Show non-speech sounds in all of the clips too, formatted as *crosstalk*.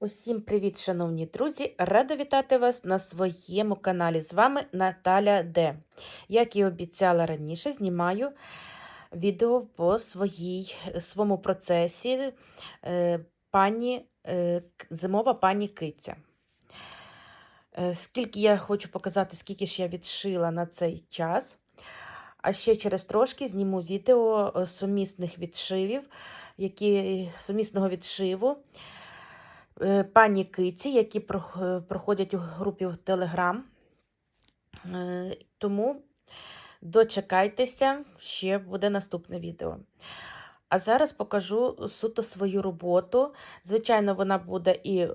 Усім привіт, шановні друзі! Рада вітати вас на своєму каналі. З вами Наталя Д. Як і обіцяла раніше, знімаю відео по своїй, своєму процесі е, пані, е, зимова пані Киця. Е, Скільки я хочу показати, скільки ж я відшила на цей час. А ще через трошки зніму відео сумісних відшивів, які, сумісного відшиву пані Киці, які е, проходять у групі в Телеграм. Е, Тому дочекайтеся, ще буде наступне відео. А зараз покажу суто свою роботу. Звичайно, вона буде і е,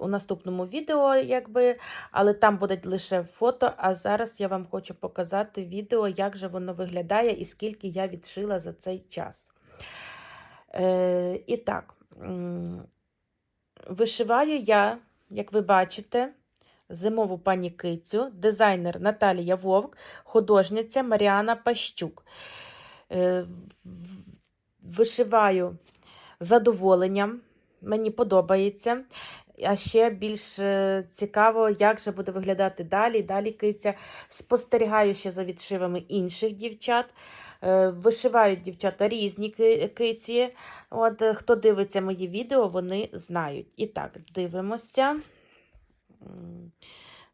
у наступному відео, якби, але там буде лише фото. А зараз я вам хочу показати відео, як же воно виглядає і скільки я відшила за цей час. Е, і так, вишиваю я, як ви бачите, зимову пані Кицю, дизайнер Наталія Вовк, художниця Маріана Пащук. Е, Вишиваю задоволенням, мені подобається. А ще більш е, цікаво, як же буде виглядати далі. Далі киця. Спостерігаю ще за відшивами інших дівчат. Е, Вишивають дівчата різні киці. От, е, хто дивиться мої відео, вони знають. І так, дивимося.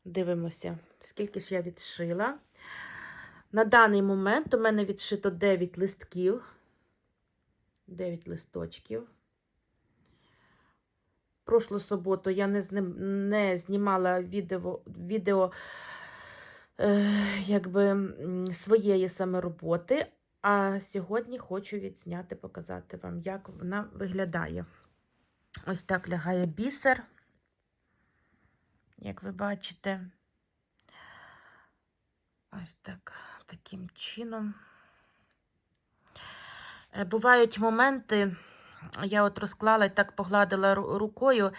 Дивимося, скільки ж я відшила. На даний момент у мене відшито 9 листків. 9 листочків. Прошлу суботу я не, не знімала відео, відео якби, своєї саме роботи, а сьогодні хочу відзняти, показати вам, як вона виглядає. Ось так лягає бісер, як ви бачите. Ось так, таким чином. Е, Бувають моменти, я от розклала і так погладила рукою,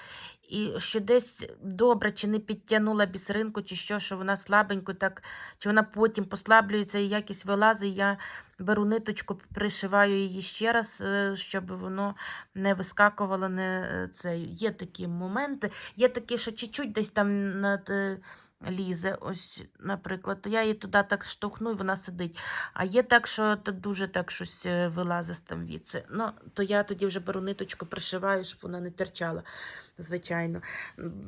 і що десь добре, чи не підтягнула бісеринку, чи що, що вона слабенько, так, чи вона потім послаблюється і якість вилазить. Я беру ниточку, пришиваю її ще раз, е, щоб воно не вискакувало. Не, е, це. Є такі моменти. Є такі, що чуть-чуть десь там над, е, лізе, ось, наприклад, то я її туди так штовхну, і вона сидить. А є так, що то дуже так щось вилазить там віце. Ну, то я тоді вже беру ниточку, пришиваю, щоб вона не терчала, звичайно.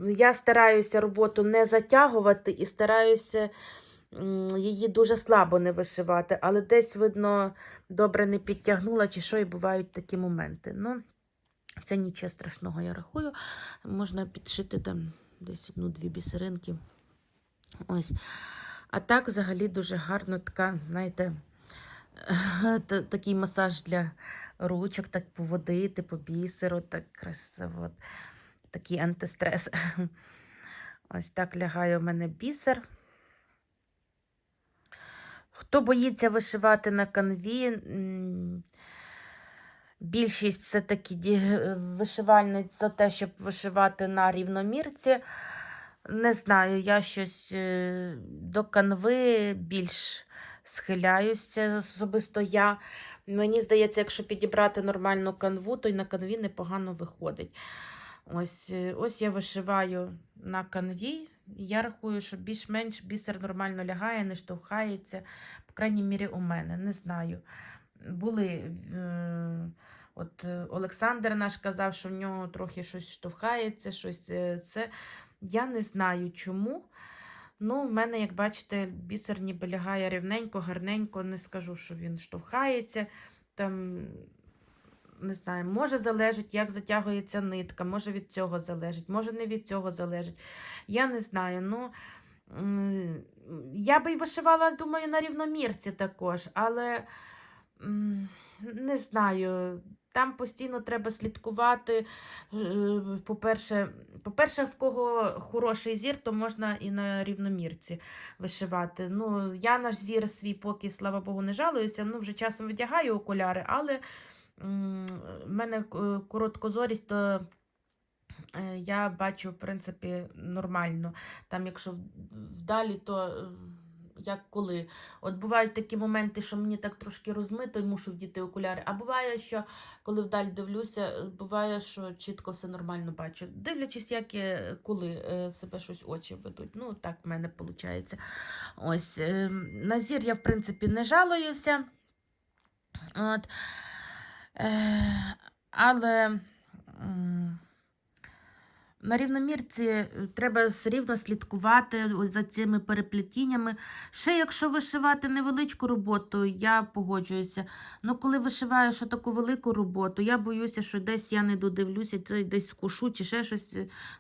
Я стараюся роботу не затягувати і стараюся її дуже слабо не вишивати, але десь, видно, добре не підтягнула, чи що, і бувають такі моменти. Ну, це нічого страшного, я рахую. Можна підшити там десь одну-дві бісеринки. Ось. А так, взагалі, дуже гарно така, знаєте, *laughs* такий масаж для ручок, так поводити, по бісеру, так красиво. Такий антистрес. *laughs* Ось так лягає у мене бісер. Хто боїться вишивати на канві, більшість все-таки ді- вишивальниць за те, щоб вишивати на рівномірці. Не знаю, я щось е, до канви більш схиляюся, особисто я. Мені здається, якщо підібрати нормальну канву, то й на канві непогано виходить. Ось, е, ось я вишиваю на канві. Я рахую, що більш-менш бісер нормально лягає, не штовхається. По крайній мірі, у мене, не знаю. Були. Е, от е, Олександр наш казав, що в нього трохи щось штовхається, щось е, це. Я не знаю чому. Ну, в мене, як бачите, бісер ніби лягає рівненько, гарненько, не скажу, що він штовхається. Там, не знаю, може залежить, як затягується нитка, може від цього залежить, може не від цього залежить. Я не знаю. Ну, я би й вишивала, думаю, на рівномірці також, але не знаю. Там постійно треба слідкувати. Е, По-перше, по-перше, в кого хороший зір, то можна і на рівномірці вишивати. Ну, я наш зір свій поки, слава Богу, не жалуюся. Ну, вже часом видягаю окуляри, але в мене е, короткозорість, то е, я бачу, в принципі, нормально. Там, якщо вдалі, то е, як коли. От бувають такі моменти, що мені так трошки розмито і мушу вдіти окуляри. А буває, що коли вдаль дивлюся, е, буває, що чітко все нормально бачу. Дивлячись, як я, коли е, себе щось очі ведуть. Ну, так в мене виходить. Ось, е, на зір я, в принципі, не жалуюся. От. Е, але. На рівномірці е, треба все рівно слідкувати за цими переплетіннями. Ще якщо вишивати невеличку роботу, я погоджуюся. Ну, коли вишиваєш таку велику роботу, я боюся, що десь я не додивлюся, це десь скушу чи ще щось.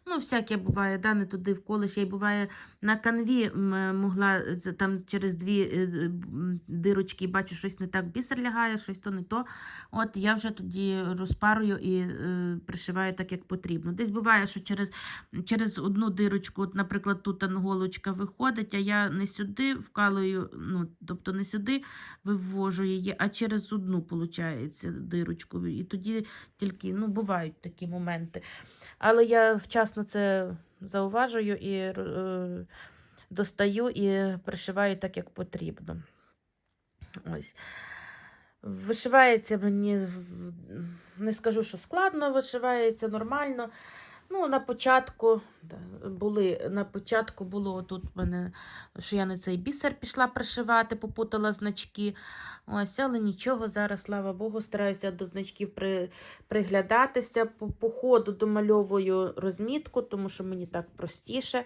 Ну, всяке буває, да, не туди вколиш. Я й буває на канві могла е, там через дві е, дирочки бачу, щось не так бісер лягає, щось то не то. От я вже тоді розпарую і пришиваю так, як потрібно. Десь буває, що через, через одну дирочку, от, наприклад, тут голочка виходить, а я не сюди вкалую, ну, тобто не сюди вивожу її, а через одну, виходить, дирочку. І тоді тільки ну, бувають такі моменти. Але я вчасно це зауважую і е, достаю і пришиваю так, як потрібно. Ось. Вишивається мені, не скажу, що складно, вишивається нормально. Ну, на початку були, на початку було тут в мене, що я на цей бісер пішла пришивати, попутала значки. Ось, але нічого, зараз, слава Богу, стараюся до значків при, приглядатися. По, по ходу домальовую розмітку, тому що мені так простіше.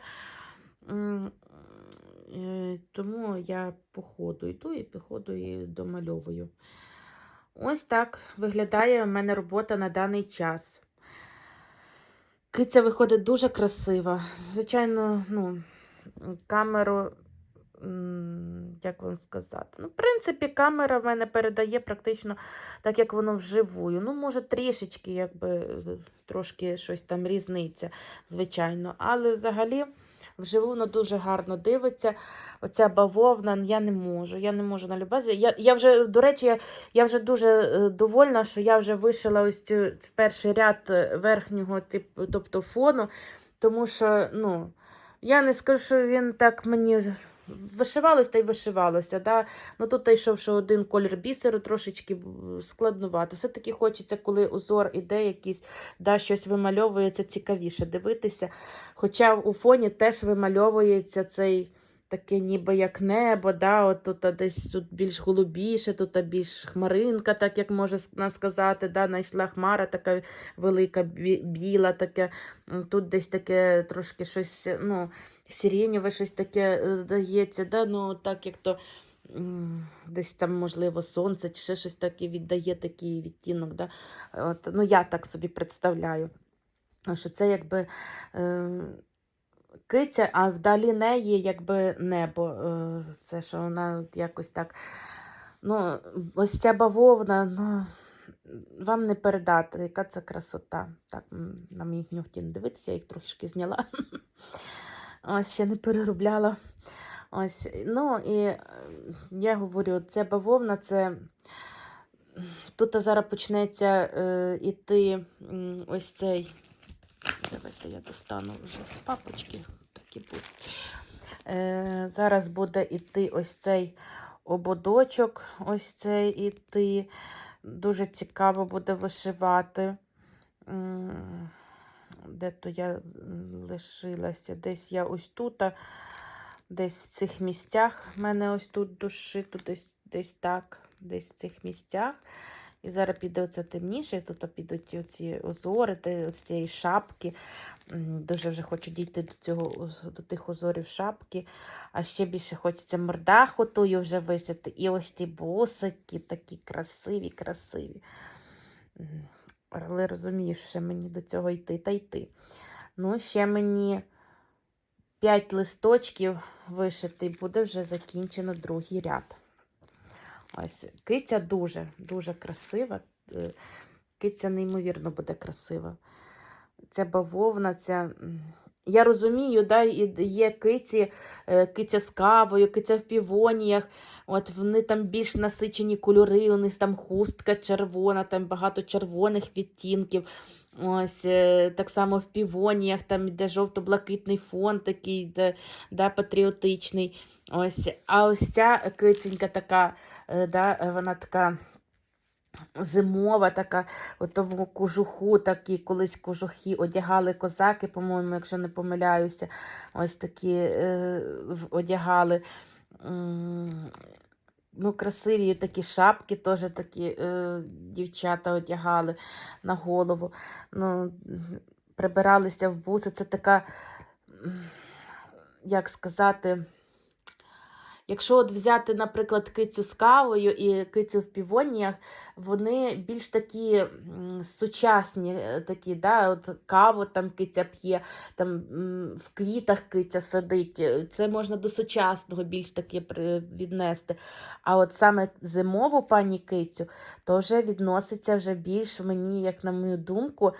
Е, Тому я по ходу йду і по ходу і домальовую. Ось так виглядає у мене робота на даний час. Киця виходить дуже красива. Звичайно, ну, камеру, як вам сказати? Ну, в принципі, камера в мене передає практично так, як воно вживую. Ну, може, трішечки, якби трошки щось там різниця, звичайно. Але взагалі. Вживу воно дуже гарно дивиться. Оця бавовна, я не можу. Я не можу на любезі. Я, я вже, до речі, я, я вже дуже е, довольна, що я вже вишила ось цю перший ряд е, верхнього типу, тобто фону, тому що, ну, я не скажу, що він так мені вишивалось та й вишивалося. Да? Ну, тут йшов, що один колір бісеру трошечки складнувато. Все-таки хочеться, коли узор іде якийсь, да, щось вимальовується, цікавіше дивитися. Хоча у фоні теж вимальовується цей таке ніби як небо, да, от тут десь тут більш голубіше, тут більш хмаринка, так як може сказати, да, знайшла хмара така велика, біла, таке, тут десь таке трошки щось, ну, сиренєве щось таке е, дається, да, ну, так як то десь там, можливо, сонце чи ще щось таке віддає такий відтінок. Да? От, ну, я так собі представляю. Що це якби е, киця, а вдалі неї якби небо. Е, це що вона якось так. Ну, ось ця бавовна, ну, вам не передати, яка це красота. Так, на мої нігті не дивитися, я їх трошки зняла. *laughs* Ось ще не переробляла. Ось, ну і е, я говорю, це бавовна, це. Тут зараз почнеться е, іти ось цей. Давайте я достану вже з папочки. Так і буде. Е, зараз буде іти ось цей ободочок, ось цей іти. Дуже цікаво буде вишивати. Де то я лишилася? Десь я ось тут, а десь в цих місцях. В мене ось тут дошито, десь, десь так, десь в цих місцях. І зараз піде оце темніше, тут підуть оці озори, з цієї шапки. Дуже вже хочу дійти до цього до тих озорів шапки. А ще більше хочеться мордаху тую вже вишити. І ось ті босики такі красиві, красиві. Але розумієш, ще мені до цього йти та йти. Ну, ще мені 5 листочків вишити, буде вже закінчено другий ряд. Ось киця дуже, дуже красива. Е, Киця неймовірно буде красива. Ця бавовна, ця. Я розумію, да, є киці, е, киця з кавою, киця в півоніях. От вони там більш насичені кольори, у них там хустка червона, там багато червоних відтінків. Ось е, так само в півоніях, там де жовто-блакитний фон такий, де, да, патріотичний. Ось. А ось ця киценька така, е, да, вона така зимова, така, у тому кожуху, такі колись кожухи одягали козаки, по-моєму, якщо не помиляюся. Ось такі е, одягали. Ну, красиві такі шапки теж такі е, дівчата одягали на голову. Ну, прибиралися в буси. Це така, як сказати, якщо от взяти, наприклад, кицю з кавою і кицю в півоніях, вони більш такі сучасні, е, такі, да? от каву там киця п'є, там в квітах киця сидить. е, Це можна до сучасного більш таке віднести. А от саме зимову пані кицю, то вже відноситься вже більш мені, як на мою думку,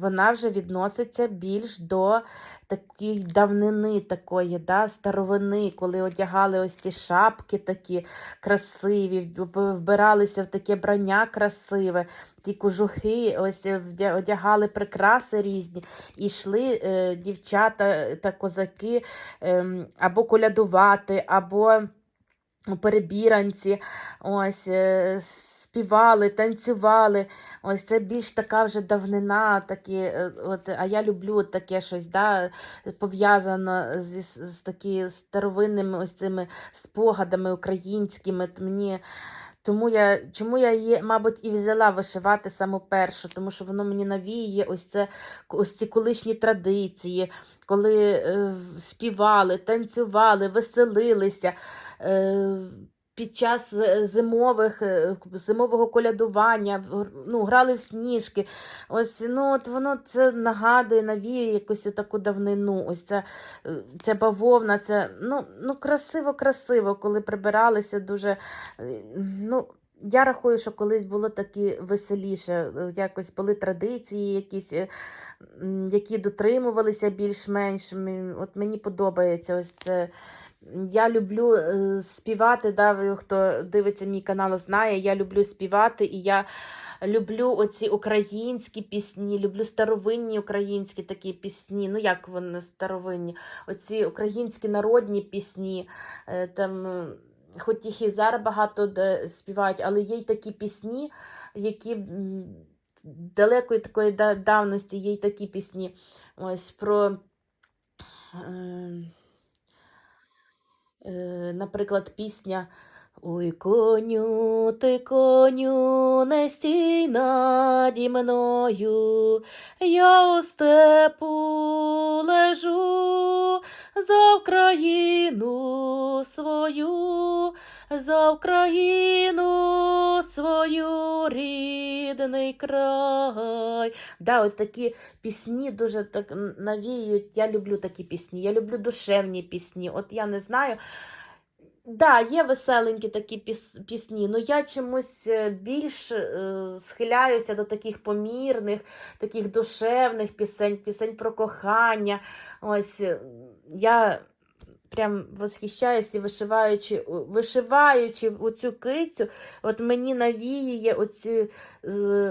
вона вже відноситься більш до такої давнини, такої, да, старовини, коли одягали ось ці шапки такі красиві, вбиралися в таке брання красиве, ті кожухи, ось е, одягали прикраси різні, і йшли е, дівчата та козаки ем, або колядувати, або перебіранці, ось, е, співали, танцювали. Ось це більш така вже давнина, такі, е, от, а я люблю таке щось, да, пов'язано з, з такі старовинними ось цими спогадами українськими. Мені, тому я, чому я її, мабуть, і взяла вишивати саму першу, тому що воно мені навіює ось, це, ось ці колишні традиції, коли е, співали, танцювали, веселилися. Е, під час е, зимових, е, зимового колядування ну, грали в сніжки. Ось, ну, от воно це нагадує, навіює якусь таку давнину. Ось ця, ця бавовна, це ну, ну, красиво-красиво, коли прибиралися дуже. Ну, я рахую, що колись було такі веселіше, е, якось були традиції якісь, е, які дотримувалися більш-менш. От мені подобається ось це. Я люблю е, співати, да, хто дивиться мій канал, знає, я люблю співати, і я люблю оці українські пісні, люблю старовинні українські такі пісні. Ну, як вони старовинні? Оці українські народні пісні. Там, хоч їх і зараз багато де співають, але є й такі пісні, які. Далекої такої давності є й такі пісні. Ось про. Е, Е, наприклад, пісня Ой, коню, ти коню, не стій наді мною, я у степу лежу за Україну свою, за Україну свою рідний край. Да, ось такі пісні дуже так н- навіюють. Я люблю такі пісні. Я люблю душевні пісні. От я не знаю. Да, є веселенькі такі піс, пісні, але я чомусь е, більш е, схиляюся до таких помірних, таких душевних пісень, пісень про кохання. Ось е, я прям восхищаюся, і вишиваючи, вишиваючи оцю кицю, от мені навіює оцю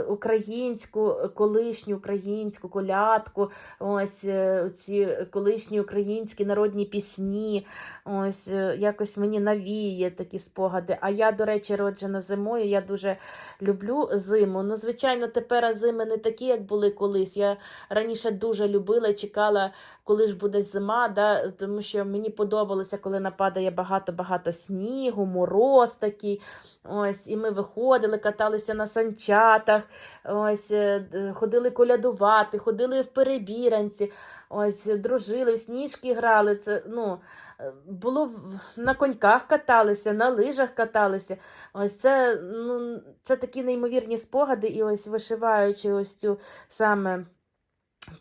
українську, колишню українську колядку, ось е, ці колишні українські народні пісні. Ось е, якось мені навіє такі спогади. А я, до речі, роджена зимою. Я дуже люблю зиму. Ну, звичайно, тепер зими не такі, як були колись. Я раніше дуже любила чекала, коли ж буде зима, да? тому що мені подобалося, коли нападає багато-багато снігу, мороз такий. Ось, і ми виходили, каталися на санчатах, ось, е, ходили колядувати, ходили в перебіранці, ось, дружили, в сніжки грали. Це, ну, е, було на коньках каталися, на лижах каталися. Ось це, ну, це такі неймовірні спогади, і ось вишиваючи ось цю саме.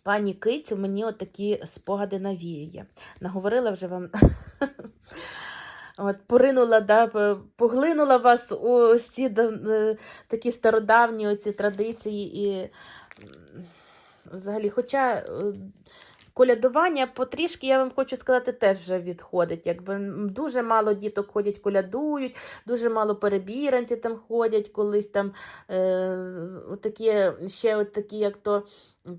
Пані Кицю, мені отакі спогади навіє. Наговорила вже вам. *laughs* От, поринула, да, поглинула вас у ці е, такі стародавні оці традиції і взагалі, хоча е, колядування потрішки, я вам хочу сказати, теж відходить. Якби дуже мало діток ходять, колядують, дуже мало перебіранці там ходять, колись там е, такі, ще такі, як то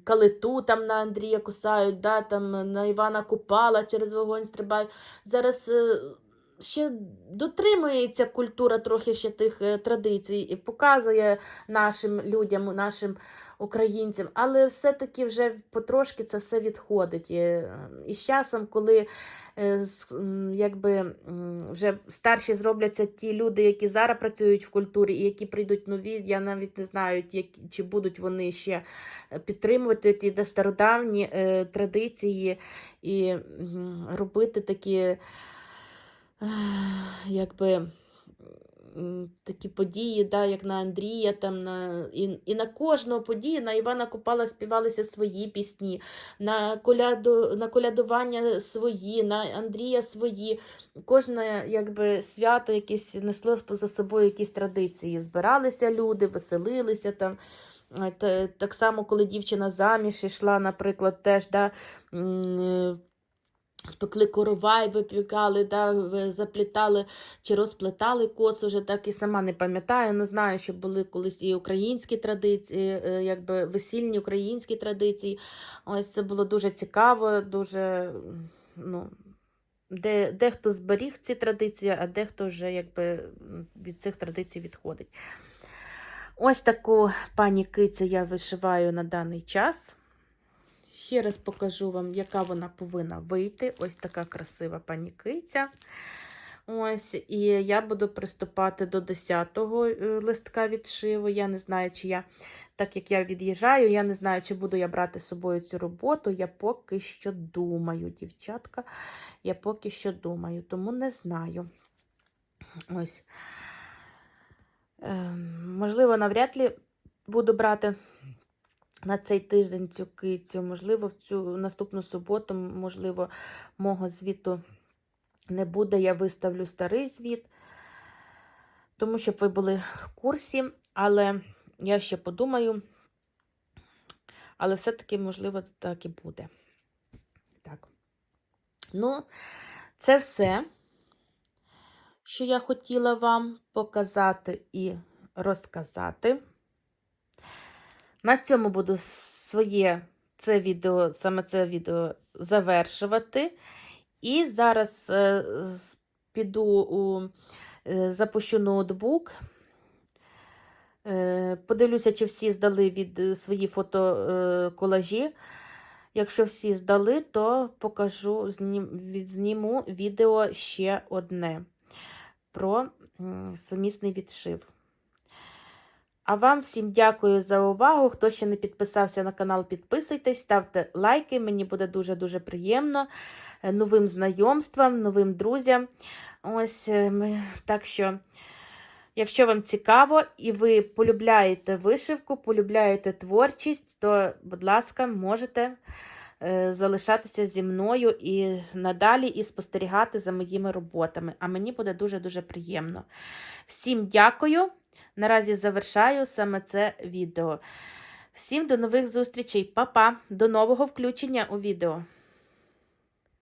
калиту там на Андрія кусають, да, там на Івана Купала через вогонь стрибають. Зараз. е, Ще дотримується культура трохи ще тих е, традицій і показує нашим людям, нашим українцям, але все-таки вже потрошки це все відходить. І, е, з часом, коли е, якби, вже старші зробляться ті люди, які зараз працюють в культурі, і які прийдуть нові, я навіть не знаю, чи будуть вони ще підтримувати ті стародавні традиції і робити такі. Якби такі події, да, як на Андрія, там, на, і, і на кожного подію на Івана Купала співалися свої пісні, на, коляду, на колядування свої, на Андрія свої. Кожне якби, свято якесь несло за собою якісь традиції. Збиралися люди, веселилися там. Так само, коли дівчина заміж йшла, наприклад, теж да, пекли коровай, випікали, да, заплітали чи розплетали косу, вже так і сама не пам'ятаю. Не знаю, що були колись і українські традиції, е, якби весільні українські традиції. Ось це було дуже цікаво, дуже ну. Де, дехто зберіг ці традиції, а дехто вже якби від цих традицій відходить. Ось таку пані кицю я вишиваю на даний час. Ще раз покажу вам, яка вона повинна вийти. Ось така красива пані киця. Ось, і я буду приступати до 10-го е, листка відшиву. Я не знаю, чи я, так як я від'їжджаю, я не знаю, чи буду я брати з собою цю роботу. Я поки що думаю, дівчатка. Я поки що думаю, тому не знаю. Ось. Е, можливо, навряд ли буду брати на цей тиждень цю кицю. Можливо, в цю наступну суботу, можливо, мого звіту не буде. Я виставлю старий звіт, тому щоб ви були в курсі, але я ще подумаю. Але все-таки, можливо, так і буде. Так. Ну, це все, що я хотіла вам показати і розказати. На цьому буду своє це відео, саме це відео завершувати. І зараз е, піду у е, запущу ноутбук. Е, подивлюся, чи всі здали від е, свої фотоколажі. Якщо всі здали, то покажу, знім, відзніму відео ще одне про сумісний відшив. А вам всім дякую за увагу. Хто ще не підписався на канал, підписуйтесь, ставте лайки. Мені буде дуже-дуже приємно. Е, Новим знайомствам, новим друзям. Ось е, так що, якщо вам цікаво і ви полюбляєте вишивку, полюбляєте творчість, то, будь ласка, можете е, залишатися зі мною і надалі і спостерігати за моїми роботами. А мені буде дуже-дуже приємно. Всім дякую. Наразі завершаю саме це відео. Всім до нових зустрічей, Па-па! До нового включення у відео.